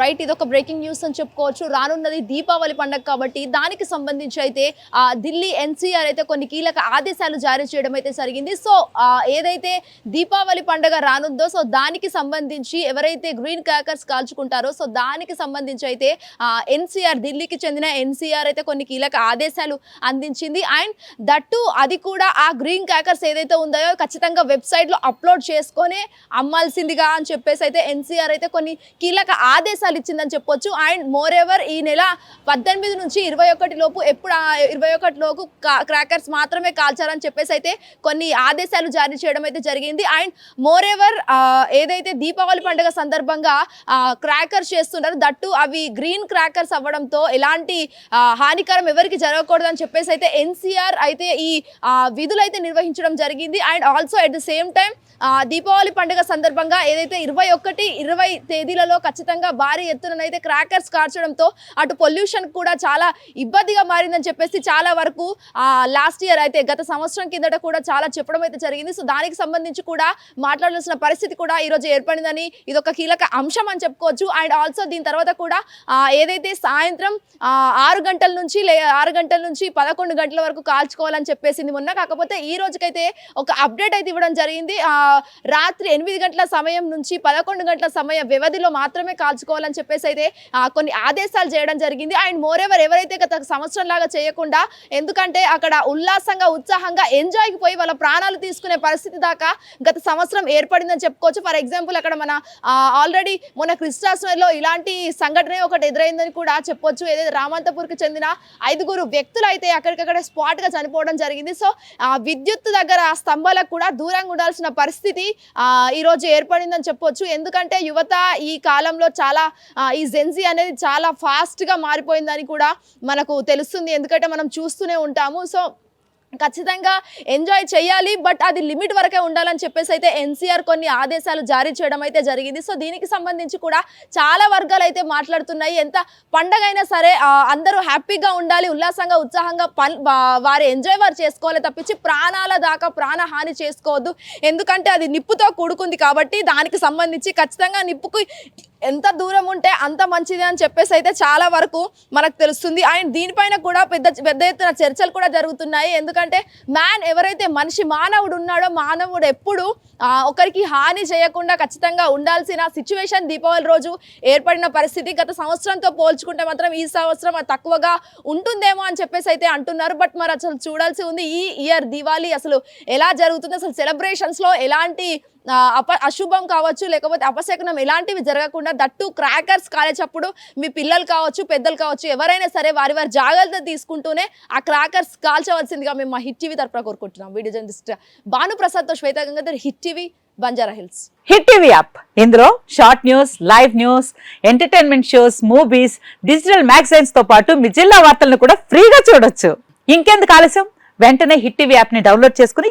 Right ఇది ఒక breaking news అని చెప్పుకోవచ్చు. రానున్నది దీపావళి పండుగ కాబట్టి దానికి సంబంధించి అయితే ఢిల్లీ ఎన్సీఆర్ అయితే కొన్ని కీలక ఆదేశాలు జారీ చేయడం అయితే జరిగింది. సో ఏదైతే దీపావళి పండుగ రానుందో సో దానికి సంబంధించి ఎవరైతే గ్రీన్ క్రాకర్స్ కాల్చుకుంటారో సో దానికి సంబంధించి అయితే ఎన్సీఆర్ ఢిల్లీకి చెందిన ఎన్సీఆర్ అయితే కొన్ని కీలక ఆదేశాలు అందించింది. అండ్ దట్టు అది కూడా ఆ గ్రీన్ క్రాకర్స్ ఏదైతే ఉందో ఖచ్చితంగా వెబ్సైట్లో అప్లోడ్ చేసుకొని అమ్మాల్సిందిగా అని చెప్పేసి అయితే ఎన్సీఆర్ అయితే కొన్ని కీలక ఆదేశాలు ఇచ్చిందని చెప్పొచ్చు. అండ్ మోర్ ఎవర్ ఈ నెల పద్దెనిమిది నుంచి ఇరవై ఒకటి లోపు ఎప్పుడు ఇరవై ఒకటి లోపు క్రాకర్స్ మాత్రమే కాల్చాలని చెప్పేసి అయితే కొన్ని ఆదేశాలు జారీ చేయడం అయితే జరిగింది. అండ్ మోర్ ఎవర్ ఏదైతే దీపావళి పండుగ సందర్భంగా క్రాకర్స్ చేస్తున్నారు దట్టు అవి గ్రీన్ క్రాకర్స్ అవ్వడంతో ఎలాంటి హానికరం ఎవరికి జరగకూడదు అని చెప్పేసి అయితే ఎన్సీఆర్ అయితే ఈ విధులు అయితే నిర్వహించడం జరిగింది. And also at the same time Deepavali పండుగ సందర్భంగా ఏదైతే ఇరవై ఒకటి ఇరవై తేదీలలో ఖచ్చితంగా భారీ ఎత్తునైతే క్రాకర్స్ కార్చడంతో అటు పొల్యూషన్ కూడా చాలా ఇబ్బందిగా మారిందని చెప్పేసి చాలా వరకు లాస్ట్ ఇయర్ అయితే గత సంవత్సరం కిందట కూడా చాలా చెప్పడం అయితే జరిగింది. సో దానికి సంబంధించి కూడా మాట్లాడాల్సిన పరిస్థితి కూడా ఈరోజు ఏర్పడిందని ఇది ఒక కీలక అంశం అని చెప్పుకోవచ్చు. అండ్ ఆల్సో దీని తర్వాత కూడా ఏదైతే సాయంత్రం ఆరు గంటల నుంచి లే ఆరు గంటల నుంచి పదకొండు గంటల వరకు కాల్చుకోవాలని చెప్పేసింది మొన్న. కాకపోతే ఈ రోజుకైతే ఒక అప్డేట్ అయితే ఇవ్వడం జరిగింది. రాత్రి ఎనిమిది గంటల సమయం నుంచి పదకొండు గంటల సమయ వ్యవధిలో మాత్రమే కాల్చుకోవాలని చెప్పేసి అయితే కొన్ని ఆదేశాలు చేయడం జరిగింది. అండ్ మోర్ ఎవర్ ఎవరైతే గత సంవత్సరం లాగా చేయకుండా ఎందుకంటే అక్కడ ఉల్లాసంగా ఉత్సాహంగా ఎంజాయ్కి పోయి వాళ్ళ ప్రాణాలు తీసుకునే పరిస్థితి దాకా గత సంవత్సరం ఏర్పడిందని చెప్పుకోవచ్చు. ఫర్ ఎగ్జాంపుల్ అక్కడ మన ఆల్రెడీ మొన్న క్రిస్టాస్లో ఇలాంటి సంఘటన ఒకటి ఎదురైందని కూడా చెప్పొచ్చు. ఏదైతే రామంతపూర్కి చెందిన ఐదుగురు వ్యక్తులు అయితే అక్కడికక్కడ స్పాట్గా చనిపోవడం జరిగింది. సో విద్యుత్ దగ్గర ఆ స్తంభాలకు కూడా దూరంగా ఉండాల్సిన పరిస్థితి ఈరోజు ఏర్పడిందని చెప్పొచ్చు. ఎందుకంటే యువత ఈ కాలంలో చాలా ఈ జెన్జీ అనేది చాలా ఫాస్ట్గా మారిపోయిందని కూడా మనకు తెలుస్తుంది. ఎందుకంటే మనం చూస్తూనే ఉంటాము. సో ఖచ్చితంగా ఎంజాయ్ చేయాలి బట్ అది లిమిట్ వరకే ఉండాలని చెప్పేసి అయితే ఎన్సీఆర్ కొన్ని ఆదేశాలు జారీ చేయడం అయితే జరిగింది. సో దీనికి సంబంధించి కూడా చాలా వర్గాలు అయితే మాట్లాడుతున్నాయి. ఎంత పండగ అయినా సరే అందరూ హ్యాపీగా ఉండాలి ఉల్లాసంగా ఉత్సాహంగా వారి ఎంజాయ్ వారు చేసుకోవాలి తప్పించి ప్రాణాల దాకా ప్రాణహాని చేసుకోవద్దు. ఎందుకంటే అది నిప్పుతో కూడుకుంది కాబట్టి దానికి సంబంధించి ఖచ్చితంగా నిప్పుకు ఎంత దూరం ఉంటే అంత మంచిది అని చెప్పేసి అయితే చాలా వరకు మనకు తెలుస్తుంది. అండ్ దీనిపైన కూడా పెద్ద పెద్ద ఎత్తున చర్చలు కూడా జరుగుతున్నాయి. ఎందుకంటే మ్యాన్ ఎవరైతే మనిషి మానవుడు ఉన్నాడో మానవుడు ఎప్పుడు ఒకరికి హాని చేయకుండా ఖచ్చితంగా ఉండాల్సిన సిచ్యువేషన్ దీపావళి రోజు ఏర్పడిన పరిస్థితి గత సంవత్సరంతో పోల్చుకుంటే మాత్రం ఈ సంవత్సరం అది తక్కువగా ఉంటుందేమో అని చెప్పేసి అయితే అంటున్నారు. బట్ మరి అసలు చూడాల్సి ఉంది ఈ ఇయర్ దివాళీ అసలు ఎలా జరుగుతుంది? అసలు సెలబ్రేషన్స్లో ఎలాంటి అప అశుభం కావచ్చు లేకపోతే అపశకనం ఎలాంటివి జరగకుండా దట్టు క్రాకర్స్ కాలేటప్పుడు మీ పిల్లలు కావచ్చు పెద్దలు కావచ్చు ఎవరైనా సరే వారి వారి జాగ్రత్త తీసుకుంటూనే ఆ క్రాకర్స్ కాల్చవలసిందిగా మేము మా హిట్ టీవీ తరఫున కోరుకుంటున్నాం. Video journalist భానుప్రసాద్తో Swetha Gangadhar Hit TV Banjara Hills. Hit TV app. ఇందులో short news live news entertainment shows movies digital మ్యాగజైన్స్తో పాటు మీ జిల్లా వార్తలను కూడా ఫ్రీగా చూడొచ్చు. ఇంకెందుకు ఆలస్యం? వెంటనే హిట్ టీవీ యాప్ని డౌన్లోడ్ చేసుకుని